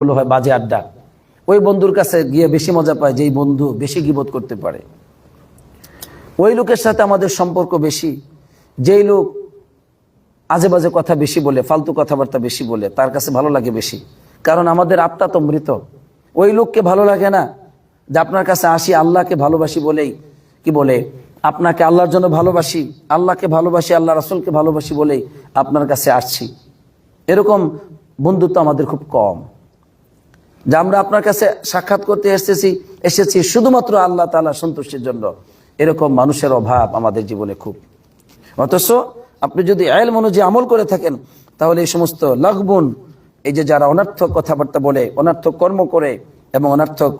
হলো হয় বাজে আড্ডা। ওই বন্ধুর কাছে গিয়ে বেশি মজা পায় যেই বন্ধু বেশি গিবোধ করতে পারে। ওই লোকের সাথে আমাদের সম্পর্ক বেশি। যেই লোক আজে বাজে কথা বেশি বলে, ফালতু কথাবার্তা বেশি বলে, তার কাছে ভালো লাগে বেশি। কারণ আমাদের আত্মা তো মৃত। ওই লোককে ভালো লাগে না যে আপনার কাছে আসি, আল্লাহকে ভালোবাসি বলেই। কি বলে? আপনাকে আল্লাহর জন্য ভালোবাসি, আল্লাহকে ভালোবাসি, আল্লাহ রাসুলকে ভালোবাসি বলেই আপনার কাছে আসছি। এরকম বন্ধুত্ব আমাদের খুব কম। যে আমরা আপনার কাছে সাক্ষাৎ করতে এসেছি এসেছি শুধুমাত্র আল্লাহ তালা সন্তুষ্টির জন্য। এরকম মানুষের অভাব আমাদের জীবনে খুব। অথচ আপনি যদি আয়েল অনুযায়ী আমল করে থাকেন, তাহলে এই সমস্ত লঘবুন, এই যে যারা অনার্থক কথাবার্তা বলে, অনার্থক কর্ম করে এবং অনার্থক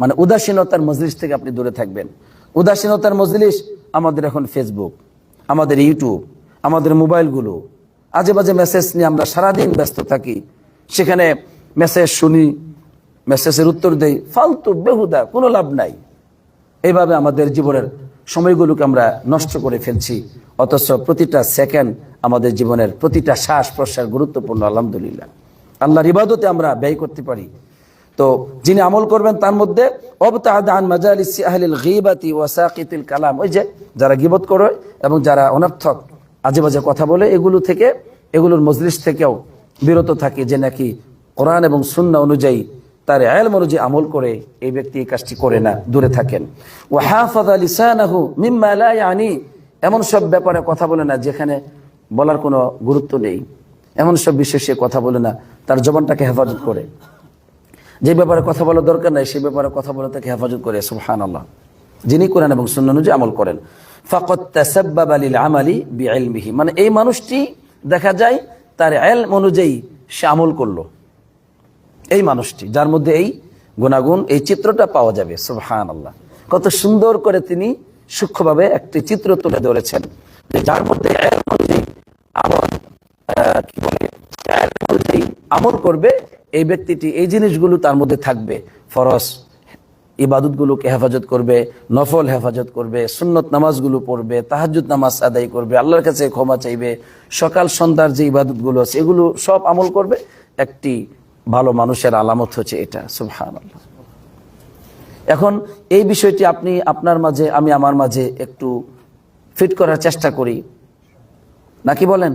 মানে উদাসীনতার মজলিস থেকে আপনি দূরে থাকবেন। উদাসীনতার মজলিস আমাদের এখন ফেসবুক আমাদের ইউটিউব আমাদের মোবাইলগুলো। আজে বাজে মেসেজ নিয়ে আমরা সারাদিন ব্যস্ত থাকি। সেখানে মেসেজ শুনি মেসেজের উত্তর দেই। ফালতু বেহুদা, কোনো লাভ নাই। এইভাবে আমাদের জীবনের সময়গুলোকে আমরা নষ্ট করে ফেলছি। অথচ প্রতিটা সেকেন্ড আমাদের জীবনের প্রতিটা শ্বাস প্রশ্বাস গুরুত্বপূর্ণ, আলহামদুলিল্লাহ। আল্লাহর ইবাদতে আমরা ব্যয় করতে পারি। তো যিনি আমল করবেন, তার মধ্যে কালাম। ওই যে যারা গিবত করে এবং যারা অনর্থক আজে বাজে কথা বলে, এগুলো থেকে, এগুলোর মজলিস থেকেও বিরত থাকে যে নাকি কোরআন এবং সুন্না অনুযায়ী তার আয়াল অনুযায়ী আমল করে এই ব্যক্তি এই কাজটি করে না, দূরে থাকেন। ও হাফাদা লিসানাহু মিম্মা লা ইয়ানি। এমন সব ব্যাপারে কথা বলে না যেখানে বলার কোনো গুরুত্ব নেই। এমন সব বিষয়ে সে কথা বলে না, তার জবানটাকে হেফাজত করে। যে ব্যাপারে কথা বলার দরকার নাই, সে ব্যাপারে কথা বলে তাকে হেফাজত করে সুবহান আল্লাহ যিনি করেন এবং সুন্না অনুযায়ী আমল করেন। ফকত তাসাব্বাব আলিল আমালি বিআলমিহি মানে এই মানুষটি দেখা যায় তার এলম অনুযায়ী সে আমল করল। এই মানুষটি, যার মধ্যে এই গুণাগুণ, এই চিত্রটা পাওয়া যাবে সুবহান আল্লাহ কত সুন্দর করে তিনি সূক্ষ্মভাবে একটি চিত্র তুলে ধরেছেন যার মধ্যে আমল করবে, এই ব্যক্তিটি এই জিনিসগুলো তার মধ্যে থাকবে। ফরস ইবাদতগুলোকে হেফাজত করবে, নফল হেফাজত করবে, সুন্নত নামাজগুলো পড়বে তাহাজুদ নামাজ আদায় করবে, আল্লাহর কাছে ক্ষমা চাইবে, সকাল সন্ধ্যার যে ইবাদতগুলো আছে, এগুলো সব আমল করবে, একটি ভালো মানুষের আলামত হচ্ছে এটা সুবহান এখন এই বিষয়টি আপনি আপনার মাঝে, আমি আমার মাঝে একটু ফিট করার চেষ্টা করি। নাকি বলেন?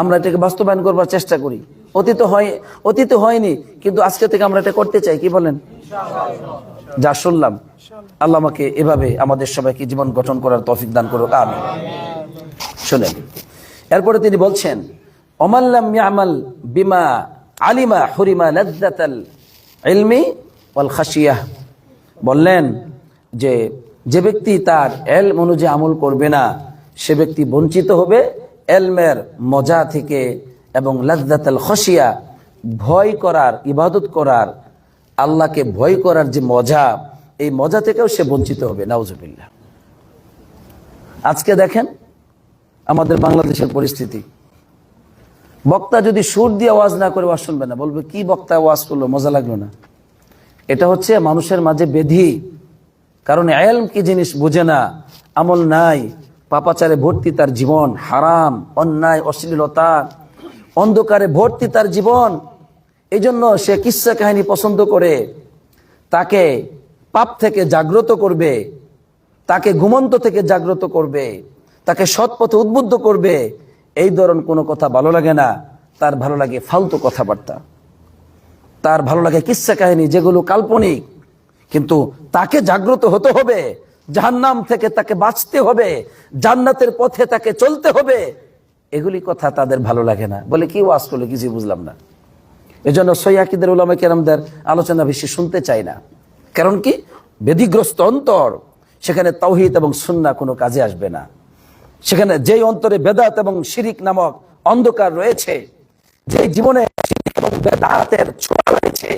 আমরা এটাকে বাস্তবায়ন করবার চেষ্টা করি। অতীত হয়, অতীত হয়নি, কিন্তু আজকে থেকে আমরা এটা করতে চাই, কি বলেন? যা শুনলাম, আল্লাহ আমাকে এভাবে আমাদের সবাইকে জীবন গঠন করার তফিক দান করুক আমি শুনেন, এরপরে তিনি বলছেন অমাল্লাম বিমা আলিমা হরিমা লাজ্জাতাল ইলমি ওয়াল খাসিয়াহ বললেন যে যে ব্যক্তি তার এল অনুযায়ী আমল করবে না, সে ব্যক্তি বঞ্চিত হবে, এলমের মজা থেকে এবং লাজ্জাতাল খসিয়া ভয় করার, ইবাদত করার, আল্লাহকে ভয় করার যে মজা, এই মজা থেকেও সে বঞ্চিত হবে, নাউজুবিল্লাহ। আজকে দেখেন আমাদের বাংলাদেশের পরিস্থিতি। বক্তা যদি সুর দিয়ে ওয়াজ না করে ওয়াজ শুনবে না, বলবে, কি বক্তা ওয়াজ করল? মজা লাগল না। এটা হচ্ছে মানুষের মাঝে বেধি। কারণ এলম কি জিনিস বুঝে না? আমল নাই, পাপাচারে ভর্তি তার জীবন, হারাম, অন্যায়, অশ্লীলতা। অন্ধকারে ভর্তি তার জীবন। এই জন্য সে কিসা কাহিনী পছন্দ করে। তাকে পাপ থেকে জাগ্রত করবে। তাকে ঘুমন্ত থেকে জাগ্রত করবে। তাকে সৎ পথে উদ্বুদ্ধ করবে। এই ধরন কোনো কথা ভালো লাগে না, তার ভালো লাগে ফালতু কথাবার্তা। তার ভালো লাগে কিসা কাহিনী, যেগুলো কাল্পনিক, কিন্তু তাকে জাগ্রত হতে হবে, জাহান্নাম থেকে তাকে বাঁচতে হবে, জান্নাতের পথে তাকে চলতে হবে, এগুলি কথা তাদের ভালো লাগে না। বলে কি ওয়াজ করল কিছু বুঝলাম না। এজন্য সৈয়াকিদের উলামা কেরামদের আলোচনা বেশি শুনতে চাই না। কারণ কি? বেদিগ্রস্ত অন্তর, সেখানে তাওহিদ এবং সুন্না কোনো কাজে আসবে না। সেখানে যেই অন্তরে বেদাত এবং শিরিক নামক অন্ধকার রয়েছে যে জীবনে এবং বেদাতের ছোঁয়া রয়েছে,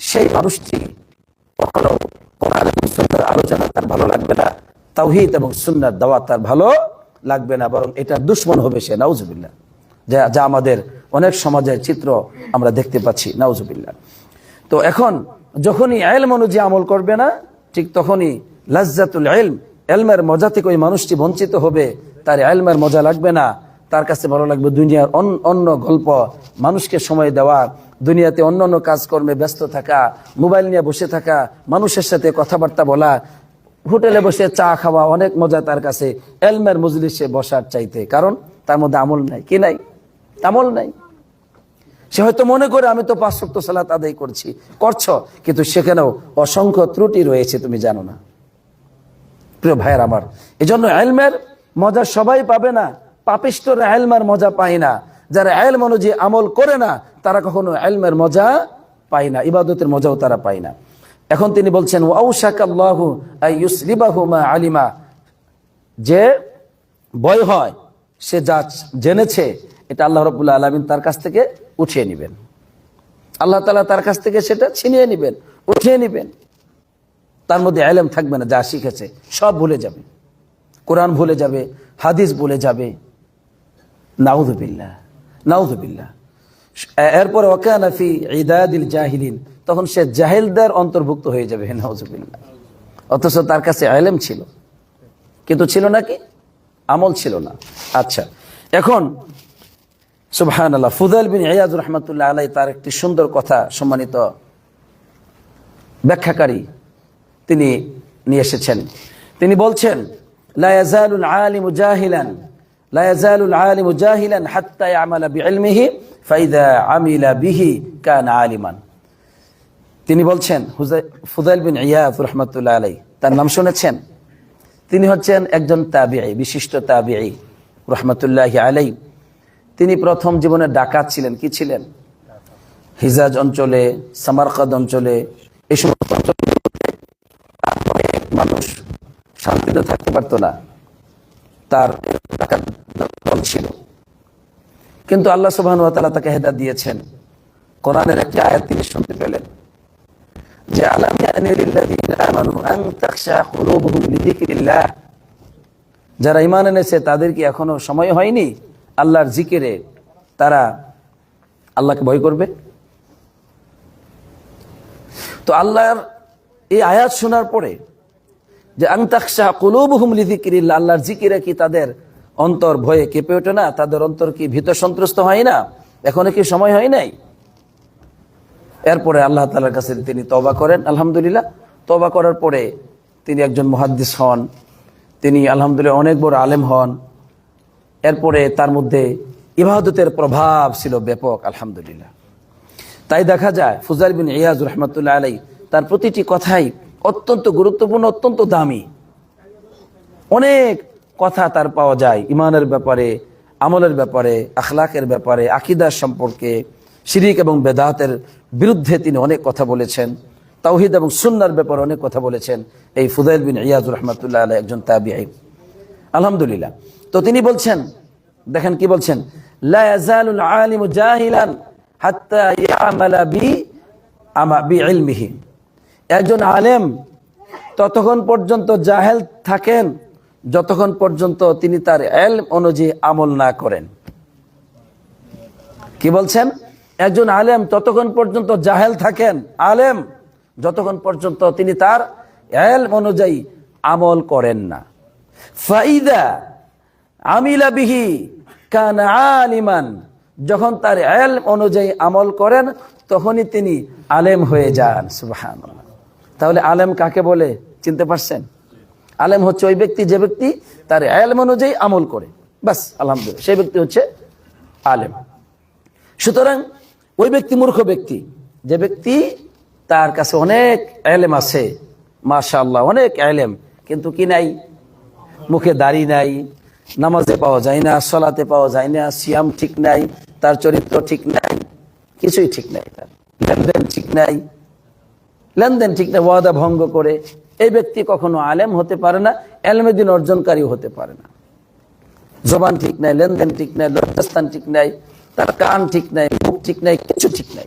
সেই মানুষটি কখনো এবং সুন্নার আলোচনা তার ভালো লাগবে না, তাওহিদ এবং সুন্নার দাওয়াত তার ভালো লাগবে না, বরং এটা দুশ্মন হবে সে, নাউজুবিল্লাহ। যা যা আমাদের অনেক সমাজের চিত্র আমরা দেখতে পাচ্ছি, নাউজুবিল্লাহ। তো এখন যখনই এলম অনুযায়ী আমল করবে না, ঠিক তখনই লাজ্জাতুল এলম এলমের মজা থেকে ওই মানুষটি বঞ্চিত হবে, তার এলমের মজা লাগবে না। তার কাছে ভালো লাগবে দুনিয়ার অন- অন্য গল্প। মানুষকে সময় দেওয়া, দুনিয়াতে অন্য অন্য কাজকর্মে ব্যস্ত থাকা, মোবাইল নিয়ে বসে থাকা, মানুষের সাথে কথাবার্তা বলা, হোটেলে বসে চা খাওয়া, অনেক মজা তার কাছে। এলমের মজলিসে বসার চাইতে। কারণ তার মধ্যে আমল নাই। কি নাই? আমল নাই। সে হয়তো মনে করে, আমি তো পাঁচ সপ্তাহ সালাত আদায় করছি। করছ, কিন্তু সেখানেও অসংখ্য ত্রুটি রয়েছে, তুমি জানো না। প্রিয় ভাইয়ের আমার। এই জন্য এলমের মজা সবাই পাবে না পাপিষ্টরা এলমের মজা পায় না। যারা এলম অনুযায়ী আমল করে না, তারা কখনো এলমের মজা পায় না, ইবাদতের মজাও তারা পায় না। এখন তিনি বলছেন আলিমা। যে বয় হয়, সে যা জেনেছে, এটা আল্লাহ রবুল্লা আলমিন তার কাছ থেকে উঠিয়ে নেবেন। আল্লাহ তালা তার কাছ থেকে সেটা ছিনিয়ে নেবেন, উঠিয়ে নেবেন। তার মধ্যে আলেম থাকবে না, যা শিখেছে, সব ভুলে যাবে। কোরআন ভুলে যাবে, হাদিস ভুলে যাবে। নাউদুবিল্লাহ নাউদুবিল্লাহ এরপরে ওকানাফি ইদাদিল জাহিলিন, তখন সে জাহিলদের অন্তর্ভুক্ত হয়ে যাবে নাউজুবিল্লাহ অথচ তার কাছে আলেম ছিল, কিন্তু ছিল নাকি? আমল ছিল না। আচ্ছা এখন সুবহান আল্লাহ ফুদাল বিন ইয়াজ রহমতুল্লাহ আলাই তার একটি সুন্দর কথা সম্মানিত ব্যাখ্যাকারী তিনি নিয়ে এসেছেন। তিনি বলছেন ইয়ামালা বিইলমিহি ফাইদা আমিলা আলিমান তিনি বলছেন তার নাম শুনেছেন? তিনি হচ্ছেন একজন তাবিঈ, বিশিষ্ট তাবিঈ রহমতুল্লাহ আলাই তিনি প্রথম জীবনে ডাকাত ছিলেন, কি ছিলেন? হিজাজ অঞ্চলে, সামারকাদ অঞ্চলে এই সমস্ত মানুষ শান্তিতে থাকতে পারতো না। তার ডাকাত ছিল। কিন্তু আল্লাহ সুবহান তাআলা তাকে হেদায়েত দিয়েছেন। কোরআনের একটি আয়াত তিনি শুনতে পেলেন। যে যারা ঈমান এনেছে, তাদের কি এখনও সময় হয়নি আল্লাহর জিকিরে তারা আল্লাহকে ভয় করবে? তো আল্লাহর এই আয়াত শোনার পরে যে আন্তাকশা কুলুবহুম লিযিকরিল্লাহ, আল্লাহর জিকিরে কি তাদের অন্তর ভয়ে কেঁপে ওঠে না? তাদের অন্তর কি ভীত সন্ত্রস্ত হয় না? এখনও কি সময় হয় নাই? এরপরে আল্লাহ তালার কাছে তিনি তবা করেন, আলহামদুলিল্লাহ। তবা করার পরে তিনি একজন মহাদ্দিস হন। তিনি আলহামদুলিল্লাহ অনেক বড় আলেম হন। এরপরে তার মধ্যে ইবাদতের প্রভাব ছিল ব্যাপক, আলহামদুলিল্লাহ। তাই দেখা যায় ফুজার বিন ইয়াজ রহমতুল্লাহ আলাই তার প্রতিটি কথাই অত্যন্ত গুরুত্বপূর্ণ, অত্যন্ত দামি। অনেক কথা তার পাওয়া যায়, ইমানের ব্যাপারে, আমলের ব্যাপারে, আখলাকের ব্যাপারে, আকিদার সম্পর্কে, শিরিক এবং বেদাতের বিরুদ্ধে তিনি অনেক কথা বলেছেন, তাওহিদ এবং সুন্নার ব্যাপারে অনেক কথা বলেছেন। এই ফুদাইল বিন ইয়াজুর রহমতুল্লাহ আলাই একজন তাবিআই আলহামদুলিল্লাহ। তো তিনি বলছেন, দেখেন কি বলছেন জাহিলান হাত্তা ইয়ামালা বি আমা, বি ইলমিহি। একজন আলেম ততক্ষণ পর্যন্ত জাহেল থাকেন, যতক্ষণ পর্যন্ত তিনি তার এলম অনুযায়ী আমল না করেন। কি বলছেন? একজন আলেম ততক্ষণ পর্যন্ত জাহেল থাকেন, আলেম যতক্ষণ পর্যন্ত তিনি তার এলম অনুযায়ী আমল করেন না। ফাইদা আমিলা বিহি কান আলিমান, যখন তার এলম অনুযায়ী আমল করেন, তখনই তিনি আলেম হয়ে যান সুবাহান তাহলে আলেম কাকে বলে? চিনতে পারছেন? আলেম হচ্ছে ওই ব্যক্তি, যে ব্যক্তি তার এলম অনুযায়ী আমল করে। বাস, আলহামদুলিল্লাহ। সেই ব্যক্তি হচ্ছে আলেম। সুতরাং ওই ব্যক্তি মূর্খ ব্যক্তি। যে ব্যক্তি তার কাছে অনেক এলেম আছে। মাশা আল্লাহ অনেক এলেম কিন্তু কি নাই? মুখে দাড়ি নাই, নামাজে পাওয়া যায় না, সলাতে পাওয়া যায় না, সিয়াম ঠিক নাই, তার চরিত্র ঠিক নাই, কিছুই ঠিক নাই তার। লেনদেন ঠিক নাই লেনদেন ঠিক নাই ওয়াদা ভঙ্গ করে। এই ব্যক্তি কখনো আলেম হতে পারে না এলমেদিন অর্জনকারী হতে পারে না। জবান ঠিক নাই, লেনদেন ঠিক নাই, লজ্জাস্থান ঠিক নাই, তার কান ঠিক নাই, মুখ ঠিক নাই, কিছু ঠিক নাই।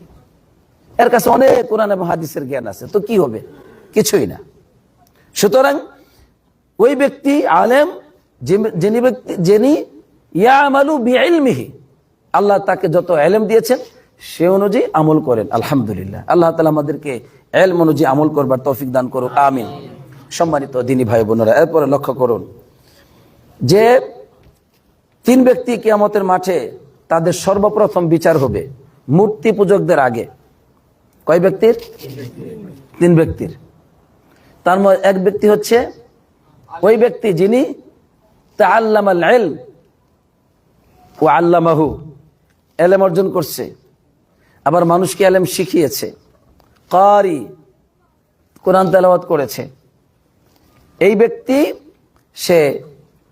এর কাছে অনেক কোরআন এবং হাদিসের জ্ঞান আছে, তো কি হবে? কিছুই না। সুতরাং ওই ব্যক্তি আলেম যিনি ব্যক্তি যিনি ইয়ামালু বিইলমিহি, আল্লাহ তাকে যত এলেম দিয়েছেন, সে অনুযায়ী আমল করেন, আলহামদুলিল্লাহ। আল্লাহ তালা আমাদেরকে এলম অনুযায়ী আমল করবার তৌফিক দান করুন আমিন। সম্মানিত দিনী ভাই বোনেরা, এরপরে লক্ষ্য করুন যে তিন ব্যক্তি কিয়ামতের মাঠে তাদের সর্বপ্রথম বিচার হবে মূর্তি পূজকদের আগে। কয় ব্যক্তির? তিন ব্যক্তির। তার মধ্যে এক ব্যক্তি হচ্ছে ওই ব্যক্তি যিনি তাআল্লামাল ইলম ও আল্লামাহু, এলেম অর্জন করছে, আবার মানুষকে এলেম শিখিয়েছে। কারি, কোরআন তেলাওয়াত করেছে। এই ব্যক্তি, সে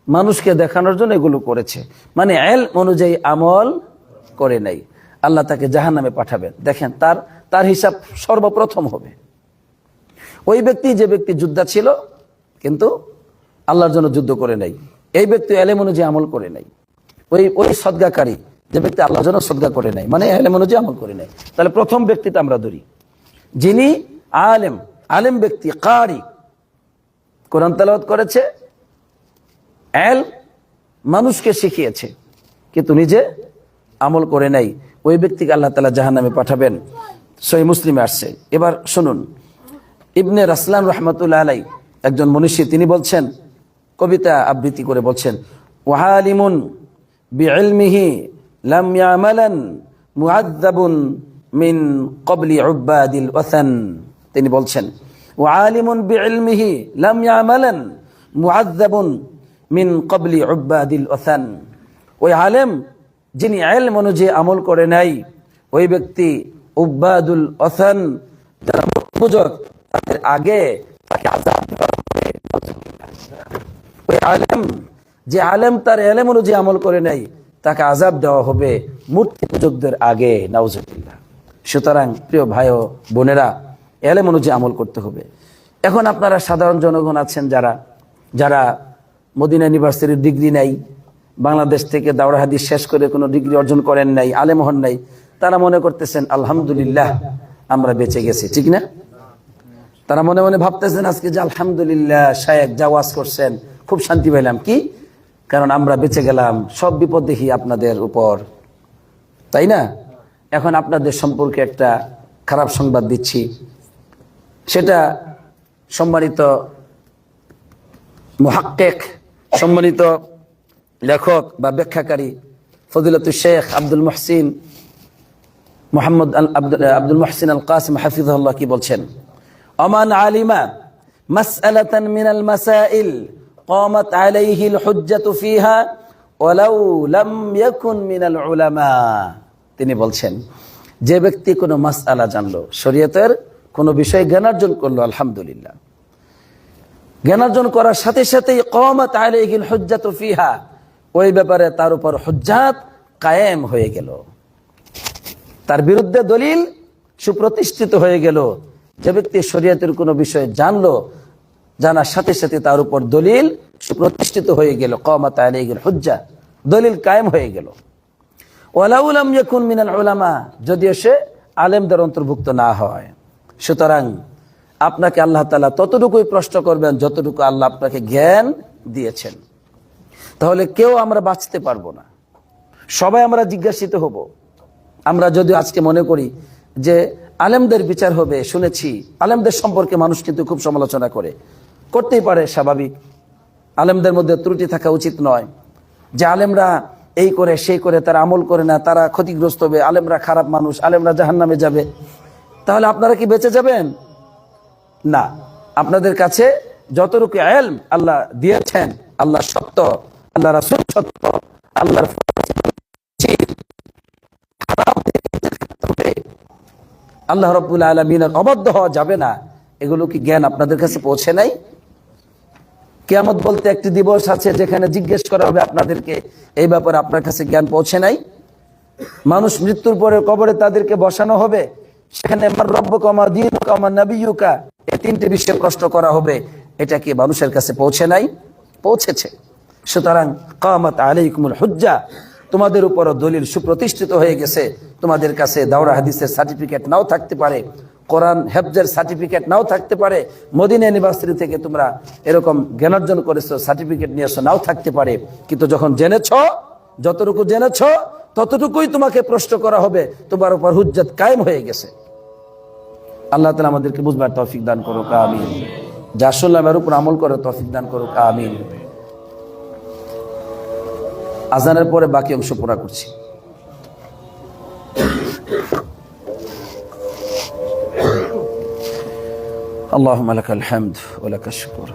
মানুষকে দেখানোর জন্য এগুলো করেছে। মানে এল অনুযায়ী আমল করে নাই। আল্লাহ তাকে জাহান নামে পাঠাবেন। দেখেন, তার তার হিসাব সর্বপ্রথম হবে। ওই ব্যক্তি, যে ব্যক্তি যোদ্ধা ছিল, কিন্তু আল্লাহর জন্য যুদ্ধ করে নাই। এই ব্যক্তি এলেম অনুযায়ী আমল করে নাই। ওই ওই সদ্গাকারী, যে ব্যক্তি আল্লাহর জন্য সদ্গা করে নাই। মানে এলেম অনুযায়ী আমল করে নাই। তাহলে প্রথম ব্যক্তিটা আমরা ধরি। যিনি আলেম আলেম ব্যক্তি, কারি। কোরআন তেলাওয়াত করেছে, এল মানুষকে শিখিয়েছে, কিন্তু নিজে আমল করে নাই। ওই ব্যক্তিকে আল্লাহ তালা জাহান নামে পাঠাবেন। সই মুসলিমে আসছে। এবার শুনুন। ইবনে রাসলান রহমতুল্লাহ আলাই একজন মনীষী, তিনি বলছেন, কবিতা আবৃত্তি করে বলছেন, ওয়াহালিমুন বিলমিহি লাম ইয়ামালান মিন কবলি উব্বাদিল ওয়াসান তিনি বলছেন ওয়ালিমুন বিলমিহি লাম ইয়ামালান মুআদ্দাবুন মিন কবলি উব্বাদিল ওয়াসান ওই আলেম যিনি এলম অনুযায়ী আমল করে নাই, ওই ব্যক্তি উব্বাদুল ওসান, যারা পূজক তাদের আগে তাকে ওই আলেম, যে আলেম তার এলেম অনুযায়ী আমল করে নাই, তাকে আজাব দেওয়া হবে। মূর্তি পূজকদের আগে, নাউজুবিল্লাহ। সুতরাং প্রিয় ভাই ও বোনেরা, এলেম অনুযায়ী আমল করতে হবে। এখন আপনারা সাধারণ জনগণ আছেন যারা যারা মদিনা ইউনিভার্সিটির ডিগ্রি নাই, বাংলাদেশ থেকে দাওরা হাদিস শেষ করে কোনো ডিগ্রি অর্জন করেন নাই, আলেম হন নাই, তারা মনে করতেছেন, আলহামদুলিল্লাহ, আমরা বেঁচে গেছি। ঠিক না? তারা মনে মনে ভাবতেছেন আজকে যে, আলহামদুলিল্লাহ, শায়েক জাওয়াজ করছেন। খুব শান্তি পেলাম কি? কারণ আমরা বেঁচে গেলাম, সব বিপদ দেখি আপনাদের উপর। তাই না? এখন আপনাদের সম্পর্কে একটা খারাপ সংবাদ দিচ্ছি সেটা সম্মানিত মুহাক্কেক সম্মানিত লেখক বা ব্যাখ্যাকারী ফজিলতুল শেখ আব্দুল মহসিন মোহাম্মদ আল- আব্দুল আব্দুল মহসিন আল কাসিম হাফিজুল্লাহ কি বলছেন অমান আলিমা মাসআলাতান মিনাল মাসাইল قامت عليه الحجة فيها ولو لم يكن من العلماء তিনি বলছেন, যে ব্যক্তি কোনো মাসআলা জানলো, শরীয়তের কোনো বিষয় জ্ঞানার্জন করল, আলহামদুলিল্লাহ। জ্ঞানার্জন করার সাথে সাথেই কমাত আলাইহিল হুজ্জাত ফিহা, ওই ব্যাপারে তার উপর হুজ্জাত কায়েম হয়ে গেল। তার বিরুদ্ধে দলিল সুপ্রতিষ্ঠিত হয়ে গেল। যে ব্যক্তি শরীয়তের কোনো বিষয়ে জানলো, জানার সাথে সাথে তার উপর দলিল সুপ্রতিষ্ঠিত হয়ে গেল। কমাত আলাইহিল হুজ্জা, দলিল কায়েম হয়ে গেল। ওয়ালাউলাম ইয়াকুন মিনাল উলামা যদিও সে আলেমদের অন্তর্ভুক্ত না হয়। সুতরাং আপনাকে আল্লাহ তালা ততটুকুই প্রশ্ন করবেন যতটুকু আল্লাহ আপনাকে জ্ঞান দিয়েছেন। তাহলে কেউ আমরা বাঁচতে পারব না। সবাই আমরা জিজ্ঞাসিত হব। আমরা যদি আজকে মনে করি যে আলেমদের বিচার হবে, শুনেছি, আলেমদের সম্পর্কে মানুষ কিন্তু খুব সমালোচনা করে। করতেই পারে, স্বাভাবিক। আলেমদের মধ্যে ত্রুটি থাকা উচিত নয়। যে আলেমরা এই করে, সেই করে, তারা আমল করে না, তারা ক্ষতিগ্রস্ত হবে, আলেমরা খারাপ মানুষ, আলেমরা জাহান্নামে যাবে। তাহলে আপনারা কি বেঁচে যাবেন? না। আপনাদের কাছে যতটুকু এলম আল্লাহ দিয়েছেন, আল্লাহ সত্য, আল্লাহ রাসূল সত্য, আল্লাহর আল্লাহ রব্বুল আলমিনের অবাধ্য হওয়া যাবে না। এগুলো কি জ্ঞান আপনাদের কাছে পৌঁছে নাই? কেয়ামত বলতে একটি দিবস আছে যেখানে জিজ্ঞেস করা হবে আপনাদেরকে। এই ব্যাপারে আপনার কাছে জ্ঞান পৌঁছে নাই। মানুষ মৃত্যুর পরে কবরে তাদেরকে বসানো হবে। সেখানে আমার রব্ব কমা দিন কমা নবীকা এই তিনটি বিষয়ে প্রশ্ন করা হবে। এটা কি মানুষের কাছে পৌঁছে নাই? পৌঁছেছে। সুতরাং কামাত আলাইকুমুল হুজ্জা, তোমাদের উপর দলিল সুপ্রতিষ্ঠিত হয়ে গেছে। তোমাদের কাছে দাওরা হাদিসের সার্টিফিকেট নাও থাকতে পারে। কোরআন হেফজের সার্টিফিকেট নাও থাকতে পারে, মদিনা ইউনিভার্সিটি থেকে তোমরা এরকম জ্ঞানার্জন করেছ, সার্টিফিকেট নিয়েছো, নাও থাকতে পারে। কিন্তু যখন জেনেছ, যতটুকু জেনেছ, ততটুকুই তোমাকে প্রশ্ন করা হবে, তোমার উপর হুজ্জত কায়েম হয়ে গেছে। আল্লাহ তালা আমাদেরকে বুঝবার তৌফিক দান করুক, আমিন। এর উপর আমল করে তৌফিক দান করুক, আমিন। আজানের পরে বাকি অংশ পুরা করছি। اللهم لك الحمد ولك الشكر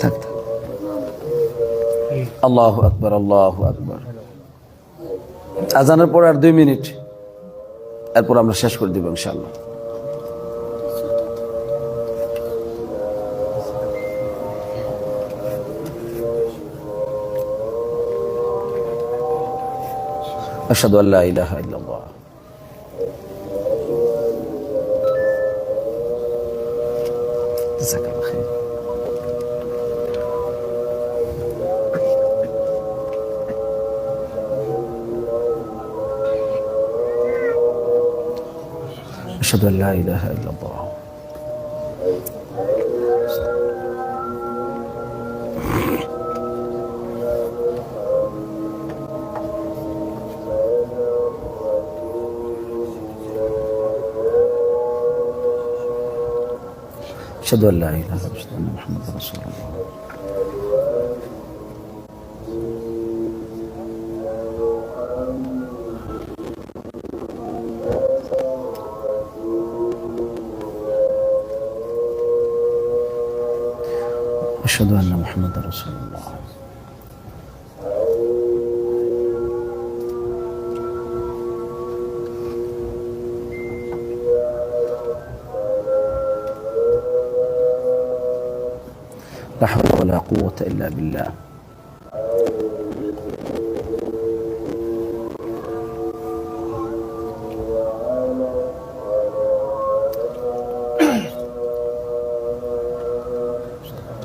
থাক, থাক। আল্লাহু আকবার আল্লাহু আকবার আজানের পর আর দুই মিনিট এরপর আমরা শেষ করে দিব ইনশাআল্লাহ أشهد أن لا إله إلا الله أشهد أن لا إله إلا الله. أشهد أن لا إله إلا الله محمدا رسول الله. أن محمدا رسول الله. لا حول ولا قوة إلا بالله.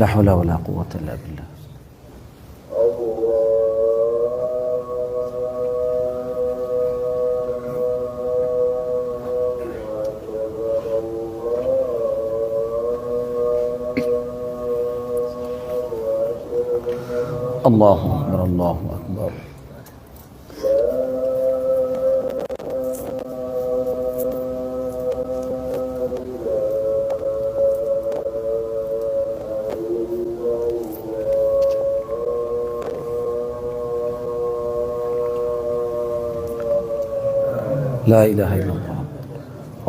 لا حول ولا قوة إلا بالله. الله أكبر الله أكبر لا إله إلا الله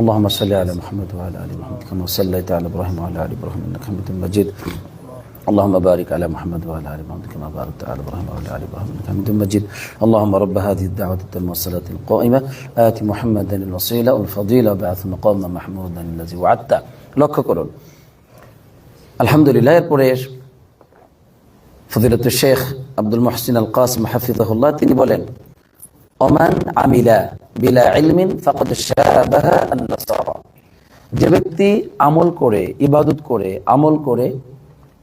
اللهم صل على محمد وعلى آل محمد كما صليت على إبراهيم وعلى آل إبراهيم إنك حميد مجيد اللهم بارك على محمد وعلى آل محمد كما باركت على إبراهيم وعلى آل إبراهيم إنك حميد مجيد اللهم رب هذه الدعوة التامة والصلاة القائمة آت محمدا الوسيلة والفضيلة وبعث مقاما محمودا الذي وعدته লক্ষ্য করুন আলহামদুলিল্লাহ এরপরে ফজিলত শেখ আব্দুল মহসিন আল কাসম হাফিজাহুল্লাহ তিনি বলেন ওমান আমিলা বিলা ইলমিন ফাকাদ শাবাহা আন-নাসারা যে ব্যক্তি আমল করে, ইবাদত করে, আমল করে,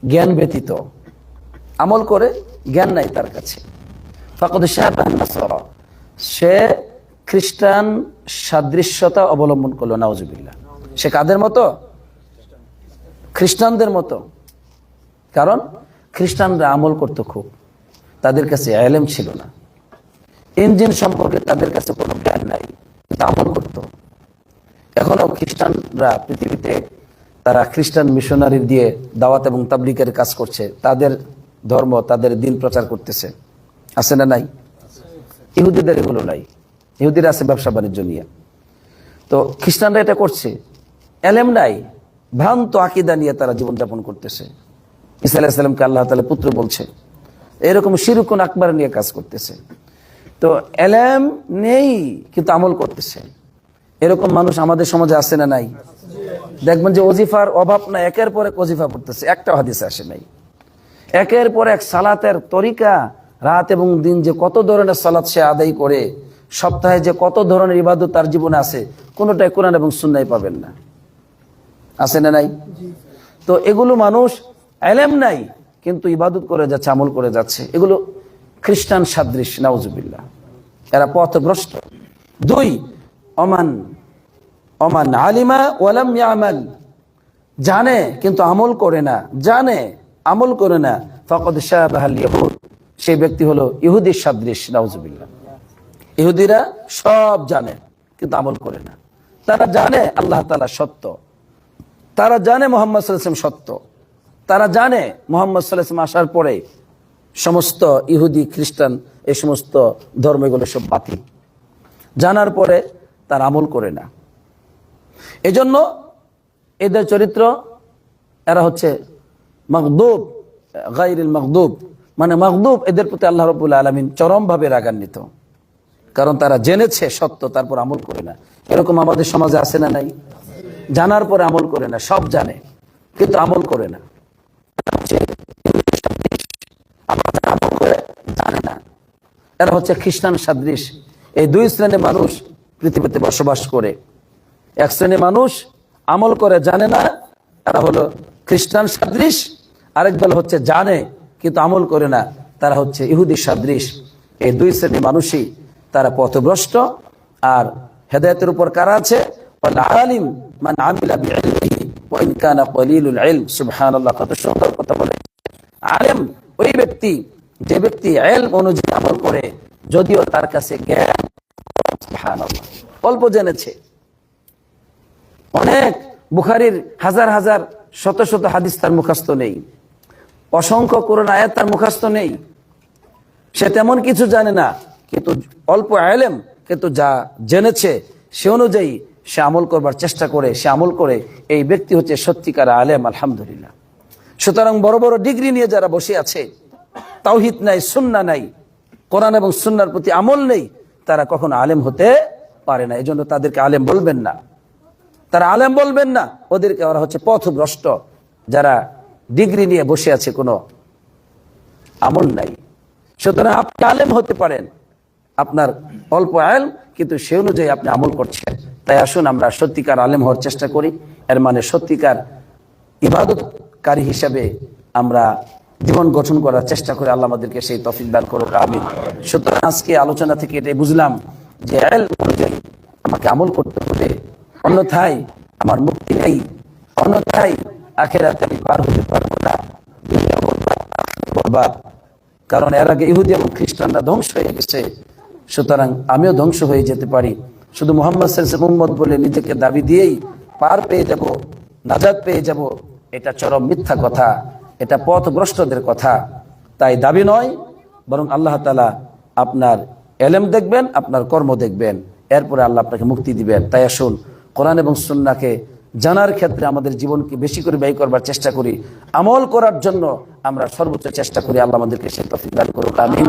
জ্ঞান ব্যতীত, আমল করে, জ্ঞান নাই তার কাছে। ফাকাদ শাবাহা আন-নাসারা সে খ্রিস্টান সাদৃশ্যতা অবলম্বন করল, নাউজুবিল্লাহ। সে কাদের মতো? খ্রিস্টানদের মতো। কারণ খ্রিস্টানরা আমল করতো খুব। তাদের কাছে এলেম ছিল না। ইঞ্জিন সম্পর্কে তাদের কাছে কোনো জ্ঞান নাই, কিন্তু আমল করত। এখনও খ্রিস্টানরা পৃথিবীতে, তারা খ্রিস্টান মিশনারি দিয়ে দাওয়াত এবং তাবলিকের কাজ করছে, তাদের ধর্ম, তাদের দিন প্রচার করতেছে। আছে না নাই? ইহুদিদের এগুলো নাই। ইহুদিরা আছে ব্যবসা বাণিজ্য নিয়ে। তো খ্রিস্টানরা এটা করছে। এলেম নাই, ভ্রান্ত আকিদা নিয়ে তারা জীবনযাপন করতেছে। ইসা আলাহিসাল্লামকে আল্লাহ তালা পুত্র বলছে, এরকম শিরুকুন আকবর নিয়ে কাজ করতেছে। তো এলেম নেই, কিন্তু আমল করতেছে। এরকম মানুষ আমাদের সমাজে আসে না নাই? দেখবেন যে অজিফার অভাব না, একের পর এক অজিফা পড়তেছে। একটা হাদিসে আসে নাই। একের পর এক সালাতের তরিকা, রাত এবং দিন যে কত ধরনের সালাত সে আদায় করে, সপ্তাহে যে কত ধরনের ইবাদত তার জীবনে আছে, কোনোটাই কোরআন এবং সুন্নাই পাবেন না। আছে না নাই? তো এগুলো মানুষ এলেম নাই, কিন্তু ইবাদত করে যাচ্ছে, আমল করে যাচ্ছে। এগুলো খ্রিস্টান সাদৃশ, নাউজুবিল্লাহ। এরা পথভ্রষ্ট। দুই অমান অমান আলিমা ওয়ালাম ইয়ামাল। জানে, কিন্তু আমল করে না। জানে, আমল করে না। ফকদ শাহাবাহাল ইহুদ সেই ব্যক্তি হলো ইহুদির সাদৃশ, নাউজুবিল্লাহ। ইহুদিরা সব জানে, কিন্তু আমল করে না। তারা জানে আল্লাহ তালা সত্য। তারা জানে মোহাম্মদ সাল্লাম সত্য। তারা জানে মোহাম্মদ সাল্লাম আসার পরে সমস্ত ইহুদি, খ্রিস্টান, এই সমস্ত ধর্মগুলো সব বাতিল। জানার পরে তার আমল করে না। এজন্য এদের চরিত্র, এরা হচ্ছে মকদুব গাইরুল মকদুব মানে মকদুব এদের প্রতি আল্লাহ রবুল্লা আলমিন চরমভাবে রাগান্বিত। কারণ তারা জেনেছে সত্য, তারপর আমল করে না। এরকম আমাদের সমাজে আছে না নাই? জানার পরে আমল করে না, সব জানে, কিন্তু আমল করে না। আমাদের আমল করে জানে না এরা হচ্ছে খ্রিস্টান সাদৃশ। এই দুই শ্রেণির মানুষ পৃথিবীতে বসবাস করে। এক শ্রেণির মানুষ আমল করে, জানে না, তারা হলো খ্রিস্টান সাদৃশ। আরেক দল হচ্ছে জানে, কিন্তু আমল করে না, তারা হচ্ছে ইহুদি সাদৃশ। এই দুই শ্রেণির মানুষই তারা পথভ্রষ্ট। আর হেদায়তের উপর কারা আছে? আলিম মান আমিলা কত সুন্দর কথা বলে আলেম ওই ব্যক্তি, যে ব্যক্তি এলম অনুযায়ী আমল করে, যদিও তার কাছে জ্ঞান অল্প জেনেছে। অনেক বুখারির হাজার হাজার, শত শত হাদিস তার মুখস্থ নেই। অসংখ্য করোনা আয়াত তার মুখাস্ত নেই। সে তেমন কিছু জানে না, কিন্তু অল্প আলেম কিন্তু যা জেনেছে, সে অনুযায়ী সে আমল করবার চেষ্টা করে, সে আমল করে, এই ব্যক্তি হচ্ছে সত্যিকার আলেম, আলহামদুলিল্লাহ। সুতরাং বড় বড় ডিগ্রি নিয়ে যারা বসে আছে, তাওহিদ নাই সুন্না নাই, কোরআন এবং সুন্নার প্রতি আমল নেই, তারা কখনো আলেম হতে পারে না। এই জন্য তাদেরকে আলেম বলবেন না। তারা আলেম বলবেন না, ওদেরকে ওরা হচ্ছে পথভ্রষ্ট, যারা ডিগ্রি নিয়ে বসে আছে কোনো আমল নাই। সুতরাং আপনি আলেম হতে পারেন, আপনার অল্প আলেম কিন্তু সে অনুযায়ী আপনি আমল করছেন। তাই আসুন আমরা সত্যিকার আলেম হওয়ার চেষ্টা করি, এর মানে সত্যিকার ইবাদতকারী হিসাবে আমরা জীবন গঠন করার চেষ্টা করে আল্লাহ আমাদেরকে সেই তফিক দান করুক আমি সুতরাং আজকে আলোচনা থেকে এটাই বুঝলাম যে অনুযায়ী আমাকে আমল করতে হবে, অন্যথায় আমার মুক্তি নেই, অন্যথায় আখেরাতে আমি পার হতে পারব না। কারণ এর আগে ইহুদি এবং খ্রিস্টানরা ধ্বংস হয়ে গেছে, সুতরাং আমিও ধ্বংস হয়ে যেতে পারি শুধু মোহাম্মদ মোহাম্মদ বলে নিজেকে দাবি দিয়েই পার পেয়ে যাব, নাজাদ পেয়ে যাব এটা চরম মিথ্যা কথা, এটা পথভ্রষ্টদের কথা। তাই দাবি নয়, বরং আল্লাহ তালা আপনার এলেম দেখবেন, আপনার কর্ম দেখবেন। এরপরে আল্লাহ আপনাকে মুক্তি দিবেন। তাই আসুন, কোরআন এবং সুন্নাকে জানার ক্ষেত্রে আমাদের জীবনকে বেশি করে ব্যয় করবার চেষ্টা করি। আমল করার জন্য আমরা সর্বোচ্চ চেষ্টা করি। আল্লাহ আমাদেরকে সেই তফিক করুক, আমিন।